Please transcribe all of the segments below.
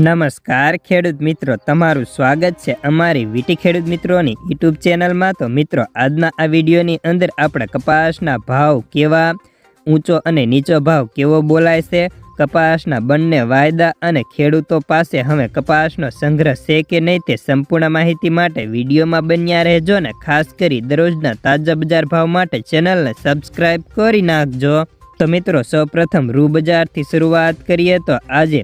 નમસ્કાર, ખેડૂત મિત્રો. તમારું સ્વાગત છે અમારી વીટી ખેડૂત મિત્રોની યુટ્યુબ ચેનલમાં. તો મિત્રો, આજના આ વિડીયોની અંદર આપણે કપાસના ભાવ કેવા, ઊંચો અને નીચો ભાવ કેવો બોલાય છે, કપાસના બંને વાયદા અને ખેડૂતો પાસે હવે કપાસનો સંગ્રહ છે કે નહીં તે સંપૂર્ણ માહિતી માટે વિડીયોમાં બન્યા રહેજો ને ખાસ કરી દરરોજના તાજા બજાર ભાવ માટે ચેનલને સબસ્ક્રાઈબ કરી નાખજો. તો મિત્રો, સૌપ્રથમ રૂ બજારથી શરૂઆત કરીએ તો આજે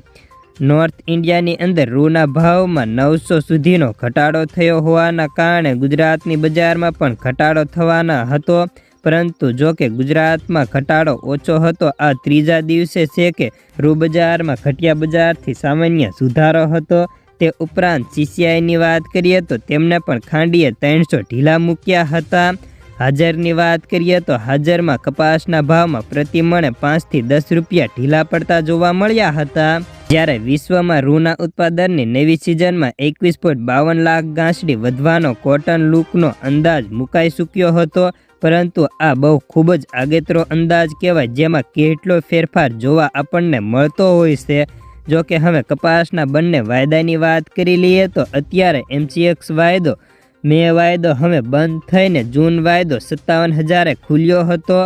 નોર્થ ઇન્ડિયાની અંદર રૂના ભાવમાં નવસો સુધીનો ઘટાડો થયો હોવાના કારણે ગુજરાતની બજારમાં પણ ઘટાડો થવાના હતો. પરંતુ જો કે ગુજરાતમાં ઘટાડો ઓછો હતો, આ ત્રીજા દિવસે છે કે રૂ બજારમાં ઘટિયા બજારથી સામાન્ય સુધારો હતો. તે ઉપરાંત સીસીઆઈની વાત કરીએ તો તેમને પણ ખાંડીએ ત્રણસો ઢીલા મૂક્યા હતા. હાજરની વાત કરીએ તો હાજરમાં કપાસના ભાવમાં પ્રતિ મણે પાંચથી દસ રૂપિયા ઢીલા પડતા જોવા મળ્યા હતા. જ્યારે વિશ્વમાં રૂના ઉત્પાદનની નવી સિઝનમાં એકવીસ પોઈન્ટ બાવન લાખ ગાંસડી વધવાનો કોટન લૂકનો અંદાજ મુકાઈ ચૂક્યો હતો, પરંતુ આ બહુ ખૂબ જ આગેતરો અંદાજ કહેવાય, જેમાં કેટલો ફેરફાર જોવા આપણને મળતો હોય છે. જો કે હવે કપાસના બંને વાયદાની વાત કરી લઈએ તો અત્યારે એમસીએક્સ વાયદો, મે વાયદો હવે બંધ થઈને જૂન વાયદો સત્તાવન હજારે ખુલ્યો હતો.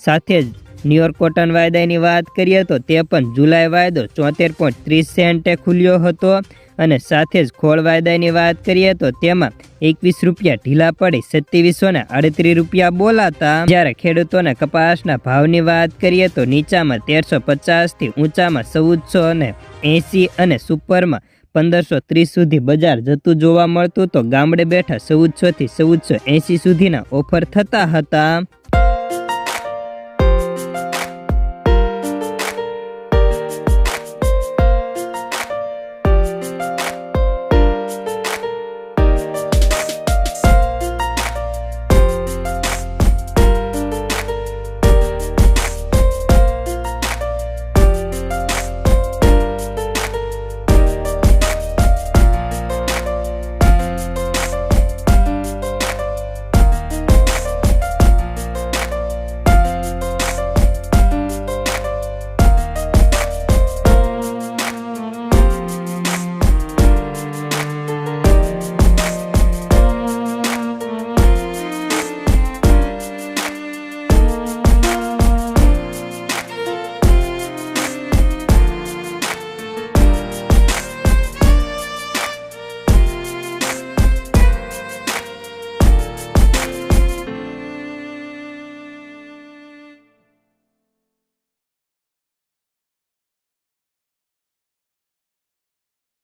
સાથે જ ન્યુયોર્ક કોટન વાયદાની વાત કરીએ તો તે પણ જુલાઈ વાયદો ચોતેર પોઈન્ટ ત્રીસ સેન્ટે ખુલ્યો હતો. અને સાથે જ ખોળ વાયદાની વાત કરીએ તો તેમાં એકવીસ રૂપિયા ઢીલા પડી, સત્યાવીસો ને આડત્રીસ રૂપિયા બોલાતા. જ્યારે ખેડૂતોને કપાસના ભાવની વાત કરીએ તો નીચામાં તેરસો પચાસથી ઊંચામાં ચૌદસો અને એંસી અને સુપરમાં પંદરસો ત્રીસ સુધી બજાર જતું જોવા મળતું. તો ગામડે બેઠા ચૌદસોથી ચૌદસો એંસી સુધીના ઓફર થતા હતા.